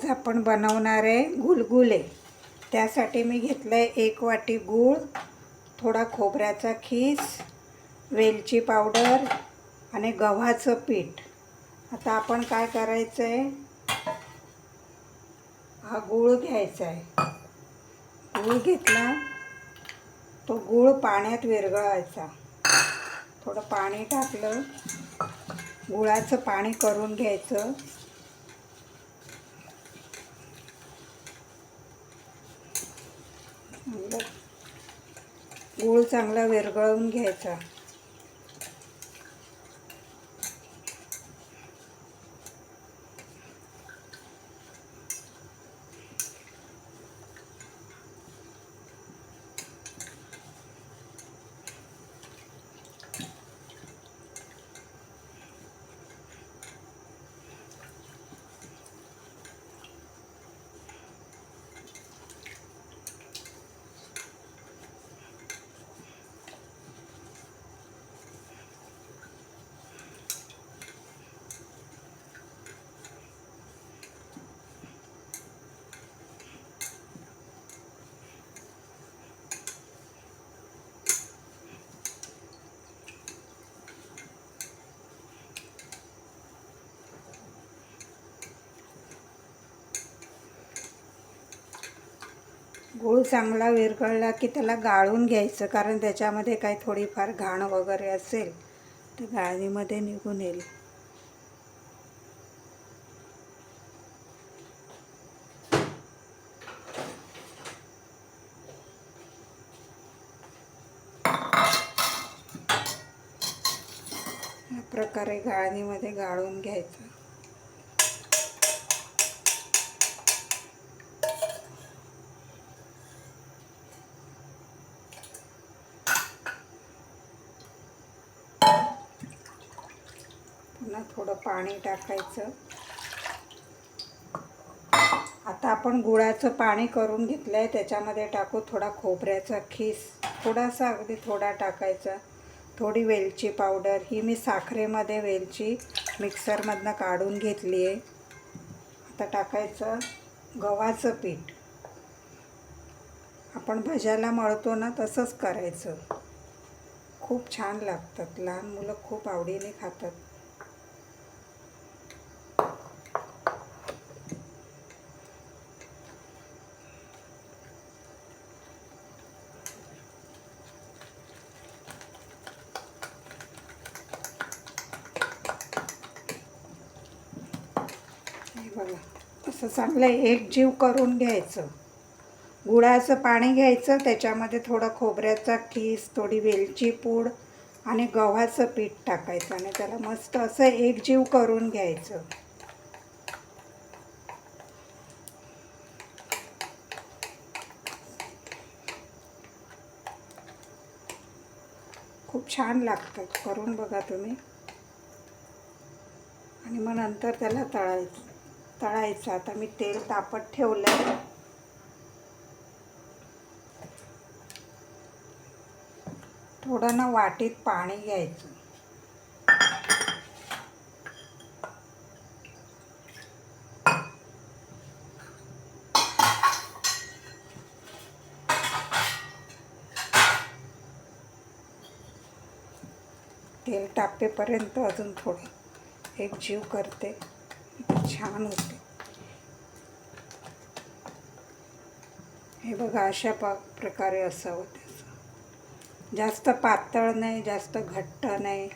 आज आपण बनवणार आहे गुलगुले. त्यासाठी मी घेतलं आहे एक वाटी गूळ थोडा खोबऱ्याचा खीस वेलची पावडर आणि गव्हाचं पीठ. आता आपण काय करायचं आहे हा गूळ घ्यायचा आहे गूळ घेतला तो गूळ पाण्यात विरघळायचा. थोडं पाणी टाकलं गुळाचं पाणी करून घ्यायचं चांगलं गूळ चांगला विरघळवून घ्यायचा. गूळ चांगला विरघळला की त्याला गाळून घ्यायचं कारण त्याच्यामध्ये काही थोडीफार घाण वगैरे असेल तर गाळणीमध्ये निघून येईल. प्रकारे गाळणीमध्ये गाळून घ्यायचं. ना थोडं पाणी टाकायचं. आता आपण गुळाचं पाणी करून घेतलं आहे त्याच्यामध्ये टाकू थोडा खोबऱ्याचा खीस थोडासा अगदी थोडा टाकायचा. थोडी वेलची पावडर ही मी साखरेमध्ये वेलची मिक्सरमधनं काढून घेतली आहे आता टाकायचं गव्हाचं पीठ. आपण भज्याला मळतो ना तसंच करायचं. खूप छान लागतात. लहान मुलं खूप आवडीने खातात हे बघा असं चांगलं एकजीव करून घ्यायचं. गुळाचं पाणी घ्यायचं. त्याच्यामध्ये थोडं खोबऱ्याचा खीस थोडी वेलची पूड आणि गव्हाचं पीठ टाकायचं आणि त्याला मस्त असं एकजीव करून घ्यायचं. खूप छान लागतं. करून बघा तुम्ही. आणि मग नंतर त्याला तळायचं. तळायचं. आता मी तेल तापत ठेवलं आहे थोडं ना वाटीत पाणी घ्यायचं. तेल टापेपर्यंत अजून थोडं एक जीव करते. छान होते. हे बघा अशा प प्रकारे असावं त्याचं. जास्त पातळ नाही जास्त घट्ट नाही.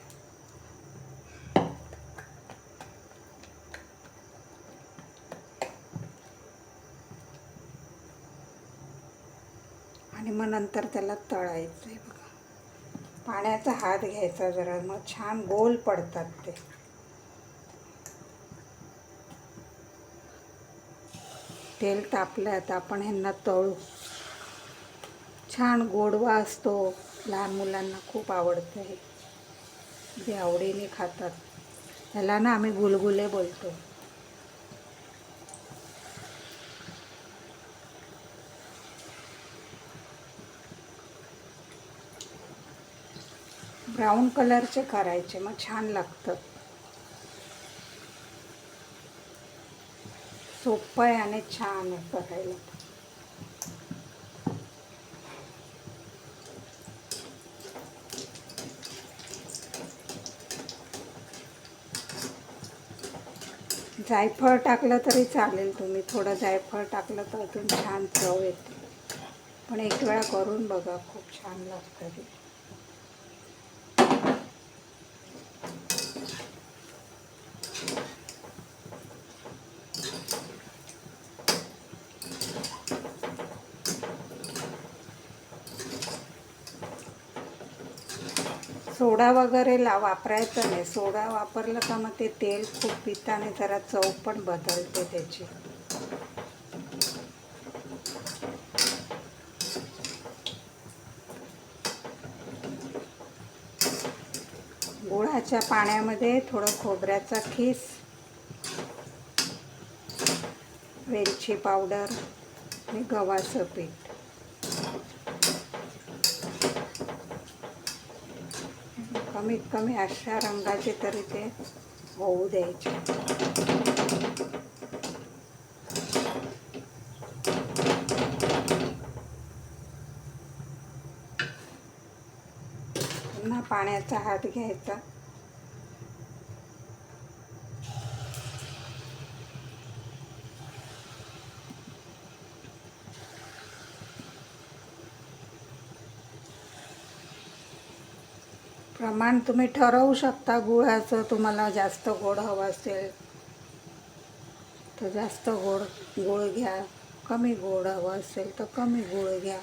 आणि मग नंतर त्याला तळायचं आहे बघा. पाण्याचा हात घ्यायचा जरा मग छान गोल पडतात ते. तेल तापलं आता आपण ह्यांना तळू. छान गोडवा असतो. लहान मुलांना खूप आवडतं हे. जे आवडीने खातात. ह्याला ना आम्ही गुलगुले बोलतो. ब्राऊन कलरचे करायचे. मग छान लागतं. सोपं आहे आणि छान आहे करायला. जायफळ टाकलं तरी चालेल तुम्ही. थोडं जायफळ टाकलं तर अजून छान चव येते. पण एक वेळा करून बघा खूप छान लागतं ते. सोडा वगैरे ला वापरायचं नाही. सोडा वापरलं का मग ते तेल खूप पिताने जरा चव पण बदलते त्याची. गुळाच्या पाण्यामध्ये थोडं खोबऱ्याचा खीस वेलची पावडर आणि गव्हाचं पीठ. कमीत कमी अशा रंगाचे तरी ते होऊ द्यायचे. पुन्हा पाण्याचा हात घ्यायचा. प्रमाण तुम्ही ठरवू शकता गुळाचं तुम्हाला जास्त गोड हवं असेल तर जास्त गोड गुळ घ्या. कमी गोड हवं असेल तर कमी गुळ घ्या.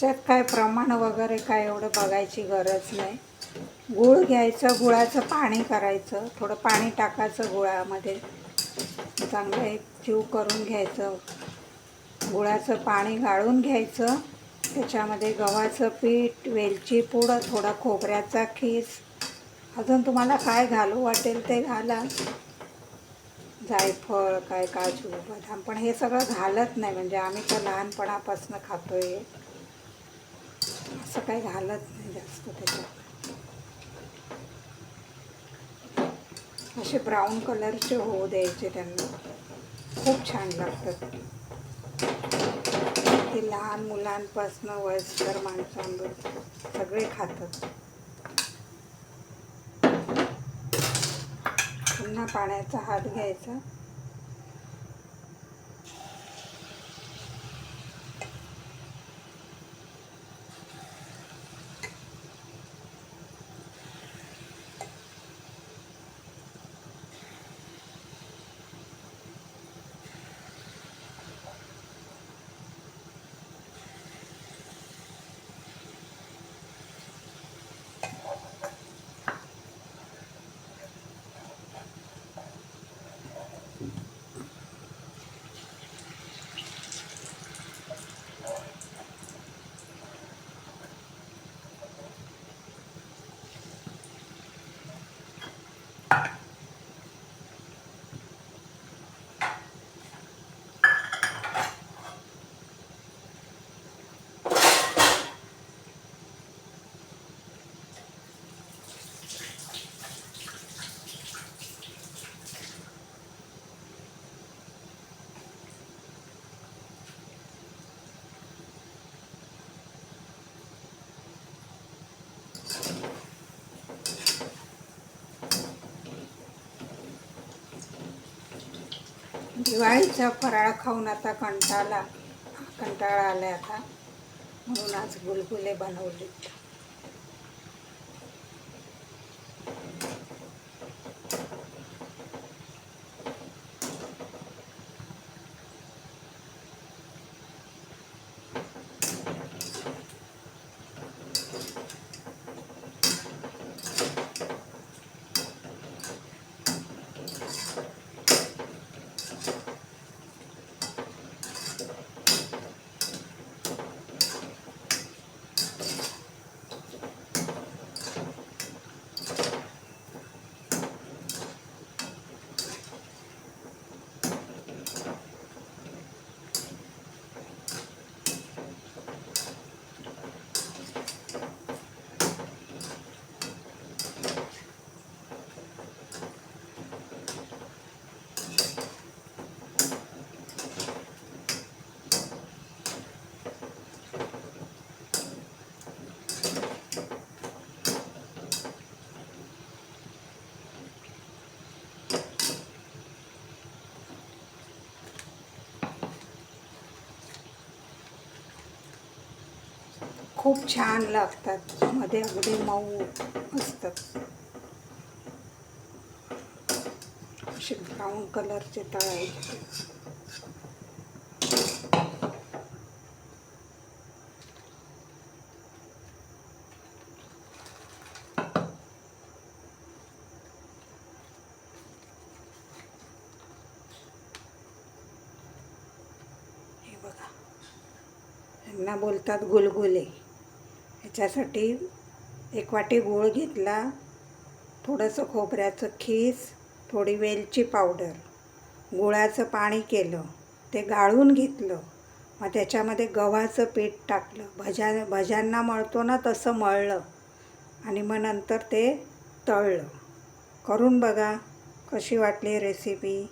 त्याच्यात काय प्रमाण वगैरे काय एवढं बघायची गरज नाही. गूळ घ्यायचं गुळाचं पाणी करायचं थोडं पाणी टाकायचं गुळामध्ये. चांगलं एक जीव करून घ्यायचं. गुळाचं पाणी गाळून घ्यायचं. त्याच्यामध्ये गव्हाचं पीठ वेलची पूड थोडा खोबऱ्याचा खीस. अजून तुम्हाला काय घालू वाटेल ते घाला. जायफळ काय काजू बदाम पण हे सगळं घालत नाही. म्हणजे आम्ही तर लहानपणापासून खातो आहे असं काही घालत नाही जास्त त्याच्यात. असे ब्राऊन कलरचे होऊ द्यायचे त्यांना. खूप छान लागतात. ते लहान मुलांपासून वयस्कर माणसांवर सगळे खातात. पुन्हा पाण्याचा हात घ्यायचा. दिवाळीचा फराळ खाऊन आता कंटाळा कंटाळा आला आता. म्हणून आज गुलगुले बनवले खूप छान लागतात. मध्ये अगदी मऊ असतात. असे ब्राऊन कलरचे तळायचे हे बघा. बोलतात गुलगुले. ह्याच्यासाठी एक वाटी गूळ घेतला थोडंसं खोबऱ्याचं खीस थोडी वेलची पावडर. गुळाचं पाणी केलं ते गाळून घेतलं. मग त्याच्यामध्ये गव्हाचं पीठ टाकलं. भज्या भज्यांना मळतो ना तसं मळलं. आणि मग नंतर ते तळलं. करून बघा कशी वाटली रेसिपी.